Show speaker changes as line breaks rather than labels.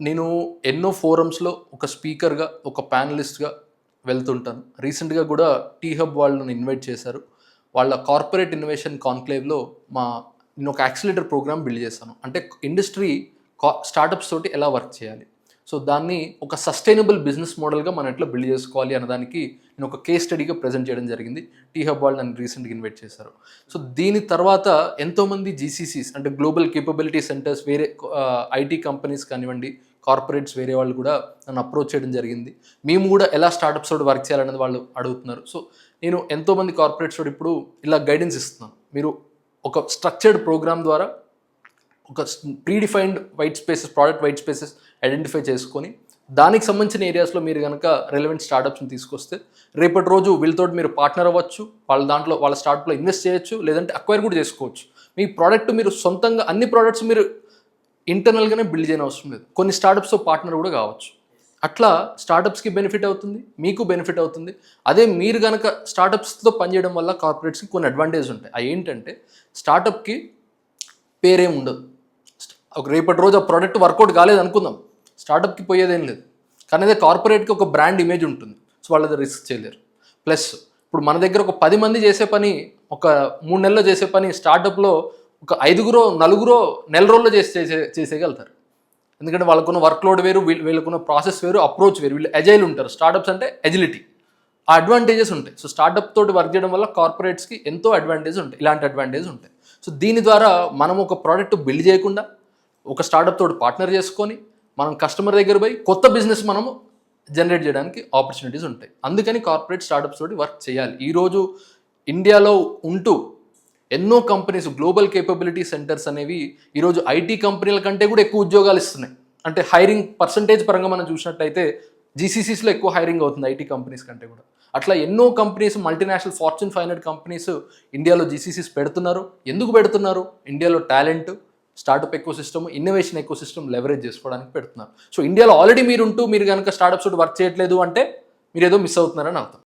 నేను ఎన్నో ఫోరమ్స్లో ఒక స్పీకర్గా ఒక ప్యానలిస్ట్గా వెళ్తుంటాను. రీసెంట్గా కూడా టీ హబ్ వాళ్ళని ఇన్వైట్ చేశారు. వాళ్ళ కార్పొరేట్ ఇన్నోవేషన్ కాన్క్లేవ్లో మా నేను ఒక యాక్సిలేటర్ ప్రోగ్రామ్ బిల్డ్ చేశాను. అంటే ఇండస్ట్రీ కా స్టార్టప్స్ తోటి ఎలా వర్క్ చేయాలి. సో దాన్ని ఒక సస్టైనబుల్ బిజినెస్ మోడల్గా మనం ఎట్లా బిల్డ్ చేసుకోవాలి అన్నదానికి నేను ఒక కేస్ స్టడీగా ప్రజెంట్ చేయడం జరిగింది. టీ హబ్ వాళ్ళు నన్ను రీసెంట్గా ఇన్వైట్ చేశారు. సో దీని తర్వాత ఎంతోమంది జీసీసీస్ అంటే గ్లోబల్ కేపబిలిటీ సెంటర్స్ వేరే ఐటీ కంపెనీస్ కానివ్వండి కార్పొరేట్స్ వేరే వాళ్ళు కూడా నన్ను అప్రోచ్ చేయడం జరిగింది. మేము కూడా ఎలా స్టార్టప్స్ తోటి వర్క్ చేయాలనేది వాళ్ళు అడుగుతున్నారు. సో నేను ఎంతోమంది కార్పొరేట్స్ తోటి ఇప్పుడు ఇలా గైడెన్స్ ఇస్తున్నాను. మీరు ఒక స్ట్రక్చర్డ్ ప్రోగ్రామ్ ద్వారా ఒక predefined white spaces product white spaces identify చేసుకొని దానికి సంబంధించిన ఏరియాస్లో మీరు కనుక రెలవెంట్ స్టార్టప్స్ని తీసుకొస్తే రేపటి రోజు వీళ్ళతో మీరు పార్ట్నర్ అవ్వచ్చు వాళ్ళ దాంట్లో వాళ్ళ స్టార్ట్అప్లో ఇన్వెస్ట్ చేయొచ్చు లేదంటే అక్వైర్ కూడా చేసుకోవచ్చు. మీ ప్రోడక్ట్ మీరు సొంతంగా అన్ని ప్రోడక్ట్స్ మీరు ఇంటర్నల్గానే బిల్డ్ చేయని అవసరం లేదు. కొన్ని స్టార్టప్స్తో పార్ట్నర్ కూడా కావచ్చు. అట్లా స్టార్టప్స్కి బెనిఫిట్ అవుతుంది మీకు బెనిఫిట్ అవుతుంది. అదే మీరు కనుక స్టార్టప్స్తో పనిచేయడం వల్ల కార్పొరేట్స్కి కొన్ని అడ్వాంటేజ్ ఉంటాయి. అవి ఏంటంటే స్టార్టప్కి పేరేం ఉండదు. ఒక రేపటి రోజు ఆ ప్రోడక్ట్ వర్కౌట్ కాలేదు అనుకుందాం. స్టార్టప్కి పోయేదేం లేదు. కానీ అదే కార్పొరేట్కి ఒక బ్రాండ్ ఇమేజ్ ఉంటుంది. సో వాళ్ళది రిస్క్ చేయలేరు. ప్లస్ ఇప్పుడు మన దగ్గర ఒక పది మంది చేసే పని ఒక మూడు నెలల్లో చేసే పని స్టార్టప్లో ఒక ఐదుగురో నలుగురో నెల రోజుల్లో చేసి చేసే చేసేయగలుగుతారు. ఎందుకంటే వాళ్ళకున్న వర్క్ లోడ్ వేరు వీళ్ళ వీళ్ళకున్న ప్రాసెస్ వేరు అప్రోచ్ వేరు. వీళ్ళు ఎజైల్ ఉంటారు. స్టార్టప్స్ అంటే ఎజిలిటీ ఆ అడ్వాంటేజెస్ ఉంటాయి. సో స్టార్టప్ తోటి వర్క్ చేయడం వల్ల కార్పొరేట్స్కి ఎంతో అడ్వాంటేజ్ ఉంటాయి. ఇలాంటి అడ్వాంటేజ్ ఉంటాయి. సో దీని ద్వారా మనం ఒక ప్రోడక్ట్ బిల్డ్ చేయకుండా ఒక స్టార్టప్ తోటి పార్ట్నర్ చేసుకొని మనం కస్టమర్ దగ్గర పోయి కొత్త బిజినెస్ మనము జనరేట్ చేయడానికి ఆపర్చునిటీస్ ఉంటాయి. అందుకని కార్పొరేట్ స్టార్టప్స్ తోటి వర్క్ చేయాలి. ఈరోజు ఇండియాలో ఉంటూ ఎన్నో కంపెనీస్ గ్లోబల్ కేపబిలిటీ సెంటర్స్ అనేవి ఈరోజు ఐటీ కంపెనీల కంటే కూడా ఎక్కువ ఉద్యోగాలు ఇస్తున్నాయి. అంటే హైరింగ్ పర్సంటేజ్ పరంగా మనం చూసినట్లయితే జీసీసీస్లో ఎక్కువ హైరింగ్ అవుతుంది ఐటీ కంపెనీస్ కంటే కూడా. అట్లా ఎన్నో companies multinational Fortune five hundred companies ఇండియాలో జీసీసీస్ పెడుతున్నారు. ఎందుకు పెడుతున్నారు? ఇండియాలో టాలెంట్ స్టార్టప్ ఎక్కువ సిస్టమ్ ఇన్నోవేషన్ ఎక్కువ సిస్టమ్ లెవరేజ్ చేసుకోవడానికి పెడుతున్నారు. సో ఇండియాలో ఆల్రెడీ మీరు ఉంటూ మీరు కనుక స్టార్టప్స్ వర్క్ చేయట్లేదు అంటే మీరు ఏదో మిస్ అవుతున్నారని అర్థం.